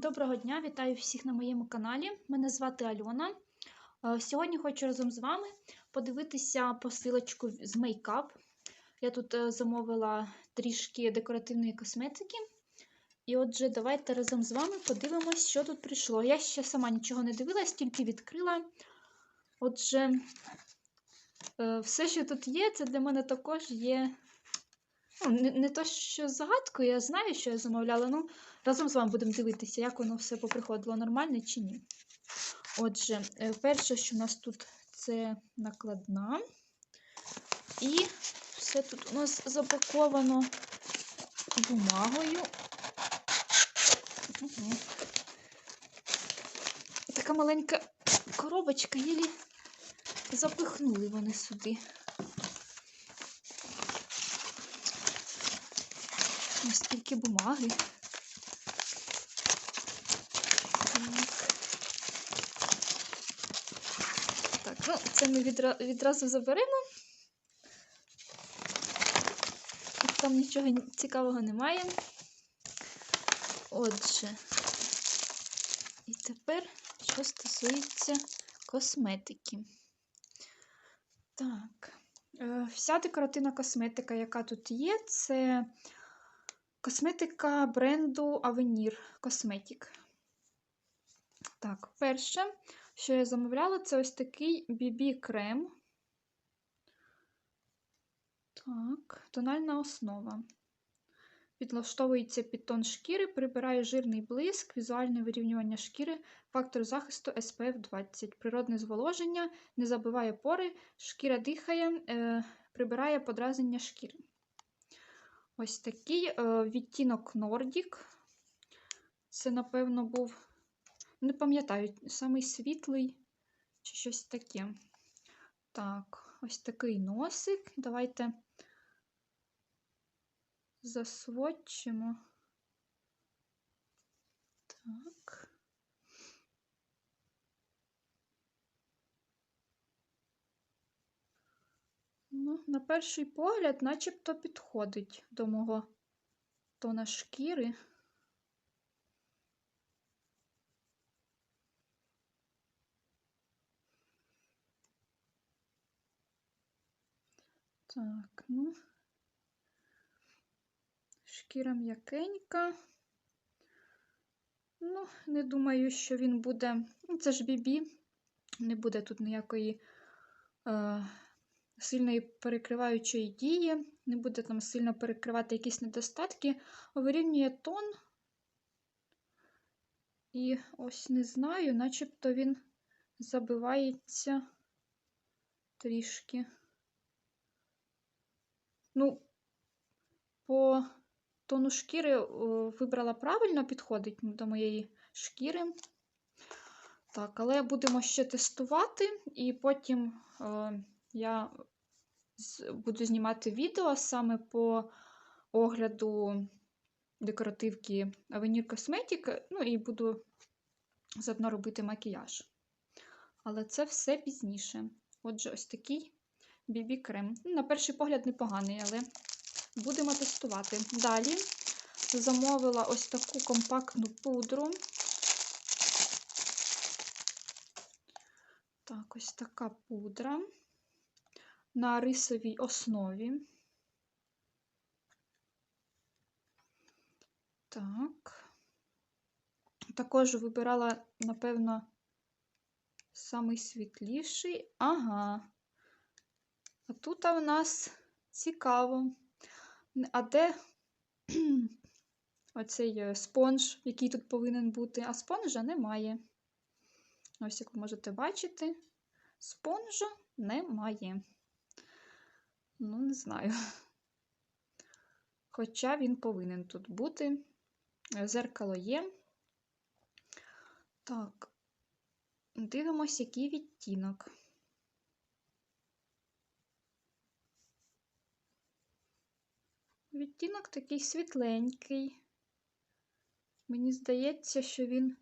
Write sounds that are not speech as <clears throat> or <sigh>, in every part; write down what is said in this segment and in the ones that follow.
Доброго дня, вітаю всіх на моєму каналі. Мене звати Альона. Е, Сьогодні хочу разом з вами подивитися посилочку з мейкап. Я тут е, замовила трішки декоративної косметики. І отже, давайте разом з вами подивимось, що тут прийшло. Я ще сама нічого не дивилась, тільки відкрила. Отже, е, все, що тут є, це для мене також є. Ну, не, не то, що загадкою, я знаю, що я замовляла. Ну, разом з вами будемо дивитися, як воно все поприходило, нормально чи ні. Отже, е, перше, що у нас тут, це накладна. І все тут у нас запаковано бумагою. Угу. Така маленька коробочка, єлі запихнули вони сюди. Ось скільки бумаги. Так, ну це ми відра... відразу заберемо. Там нічого цікавого немає. Отже, і тепер, що стосується косметики. Так, е, вся декоративна косметика, яка тут є, це косметика бренду Avenir Cosmetic. Так, перше, що я замовляла, це ось такий BB-крем. Так, тональна основа. Підлаштовується під тон шкіри, прибирає жирний блиск, візуальне вирівнювання шкіри, фактор захисту SPF 20, природне зволоження, не забиває пори, шкіра дихає, е, прибирає подразнення шкіри. Ось такий е, відтінок Nordic. Це, напевно, був, не пам'ятаю, самий світлий чи щось таке. Так, ось такий носик. Давайте засвочимо. Так. Ну, на перший погляд, начебто підходить до мого тона шкіри. Так, ну, шкіра м'якенька. Ну, не думаю, що він буде. Ну, це ж бібі, не буде тут ніякої е, сильної перекриваючої дії, не буде там сильно перекривати якісь недостатки, вирівнює тон. І ось не знаю, начебто він забивається трішки. Ну, по тону шкіри вибрала правильно, підходить до моєї шкіри. Так, але будемо ще тестувати, і потім е, я буду знімати відео саме по огляду декоративки Avenir Cosmetic, ну і буду заодно робити макіяж. Але це все пізніше. Отже, ось такий BB-крем. Ну, на перший погляд, непоганий, але будемо тестувати. Далі замовила ось таку компактну пудру. Так, ось така пудра на рисовій основі. Так. Також вибирала, напевно, самий світліший. Ага. А тут у нас цікаво. А де <clears throat> оцей е, спонж, який тут повинен бути, а спонжа немає. Ось, як ви можете бачити, спонжа немає. Ну, не знаю. Хоча він повинен тут бути. Зеркало є. Так, дивимось, який відтінок. Відтінок такий світленький. Мені здається, що він,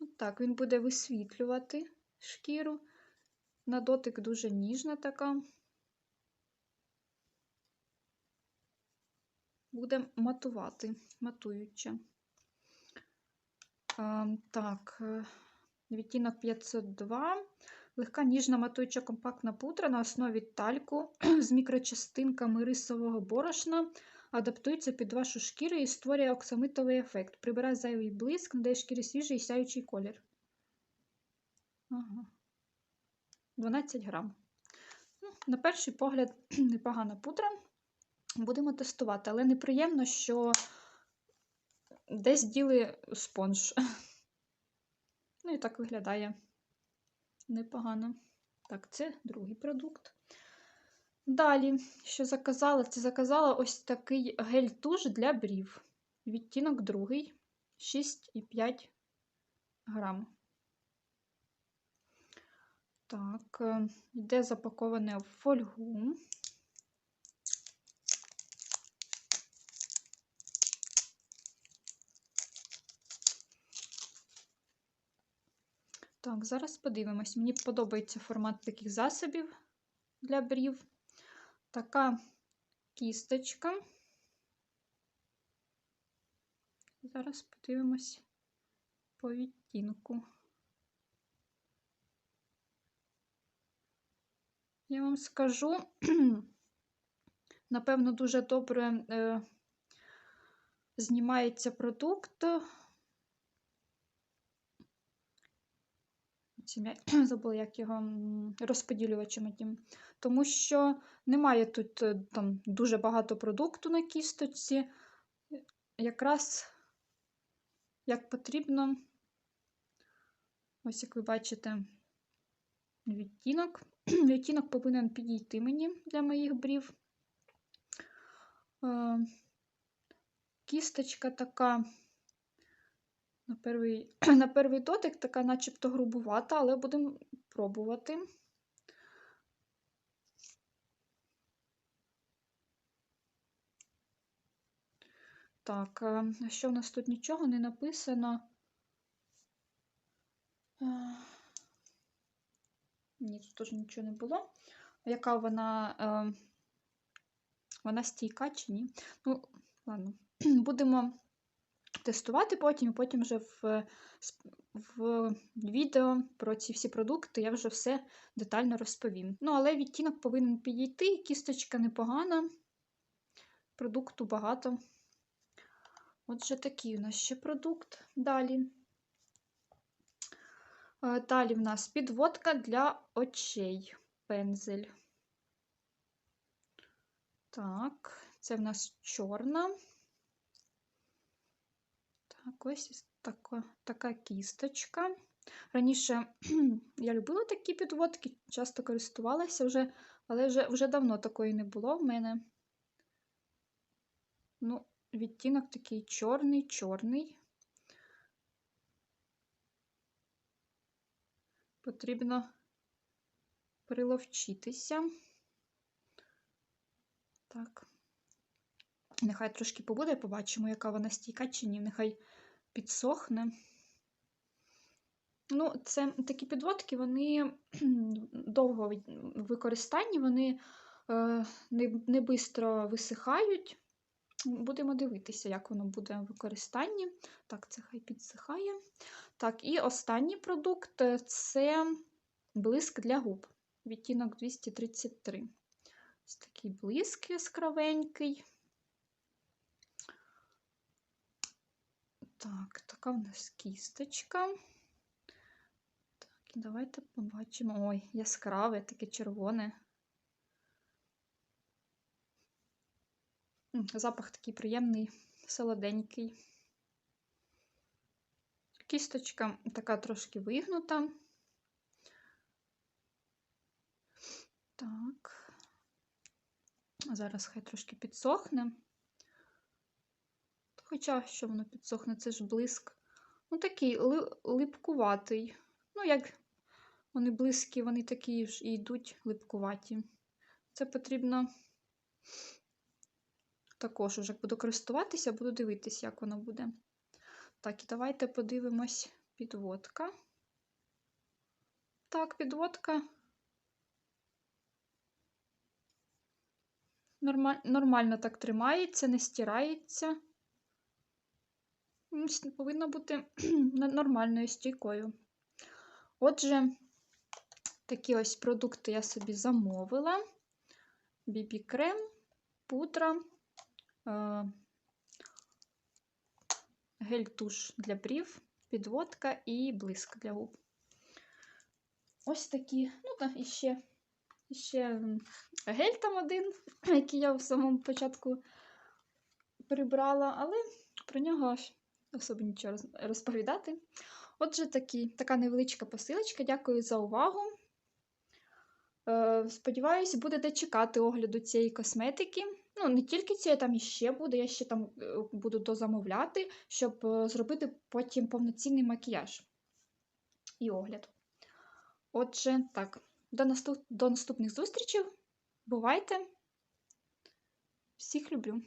ну так, він буде висвітлювати шкіру. На дотик дуже ніжна така. Буде матувати, матуюча. Е, так, е, відтінок 502. Легка ніжна матуюча компактна пудра на основі тальку <clears throat> з мікрочастинками рисового борошна. Адаптується під вашу шкіру і створює оксамитовий ефект. Прибирає зайвий блиск, надає шкірі свіжий і сяючий колір. Ага. 12 грам. Ну, на перший погляд, <clears throat> непогана пудра. Будемо тестувати, але неприємно, що десь діли спонж. Ну і так виглядає непогано. Так, це другий продукт. Далі, що заказала? Це заказала ось такий гель-туш для брів. Відтінок другий 6,5 грам. Так, е, йде запаковане в фольгу. Так, зараз подивимось. Мені подобається формат таких засобів для брів. Така кісточка. Зараз подивимось по відтінку. Я вам скажу, <clears throat> напевно, дуже добре е, знімається продукт. Я <clears throat> забула, як його розподілювачем тим. Тому що немає тут е, там дуже багато продукту на кісточці. Якраз як потрібно, ось як ви бачите, відтінок. <clears throat> Відтінок повинен підійти мені для моїх брів. Е, кісточка така, на перший, <clears throat> на перший дотик, така начебто грубувата, але будемо пробувати. Так, е, що в нас тут нічого не написано? Е, ні, тут теж нічого не було. Яка вона е, вона стійка чи ні? Ну, ладно, <clears throat> будемо тестувати потім, і потім вже в, в відео про ці всі продукти я вже все детально розповім. Ну, але відтінок повинен підійти, кісточка непогана, продукту багато. Отже, такий у нас ще продукт. Далі. Е, далі в нас підводка для очей. Пензель. Так, це в нас чорна. Ось така, така кісточка. Раніше <clears throat> я любила такі підводки, часто користувалася вже, але вже вже давно такої не було в мене. Ну, відтінок такий чорний-чорний. Потрібно приловчитися. Так, нехай трошки побуде, побачимо, яка вона стійка чи ні, нехай підсохне. Ну, це такі підводки, вони <clears throat> довго в використанні, вони е, не не бистро висихають. Будемо дивитися, як воно буде в використанні. Так, це хай підсихає. Так, і останній продукт е, це блиск для губ. Відтінок 233. Ось такий блиск яскравенький. Так, така в нас кісточка. Так, і давайте побачимо. Ой, яскраве, таке червоне. Запах такий приємний, солоденький. Кісточка така трошки вигнута. Так, зараз хай трошки підсохне. Хоча, що воно підсохне, це ж блиск. Ну, такий липкуватий. Ну, як вони близькі, вони такі ж і йдуть липкуваті. Це потрібно також, як буду користуватися, буду дивитися, як воно буде. Так, і давайте подивимось підводка. Так, підводка. Нормаль... Нормально так тримається, не стирається. Повинна бути <clears throat> нормальною стійкою. Отже, такі ось продукти я собі замовила: бібі-крем, пудра, е, гель-туш для брів, підводка і блиск для губ. Ось такі. Ну, та і ще, ще гель там один, <clears throat> який я в самому початку прибрала, але про нього особо нічого розповідати. Отже, такі, така невеличка посилочка. Дякую за увагу. Е, сподіваюсь, будете чекати огляду цієї косметики. Ну, не тільки цієї, там іще буде, я ще там е, буду дозамовляти, щоб е, зробити потім повноцінний макіяж і огляд. Отже, так, до, наступ... до наступних зустрічей. Бувайте! Всіх люблю!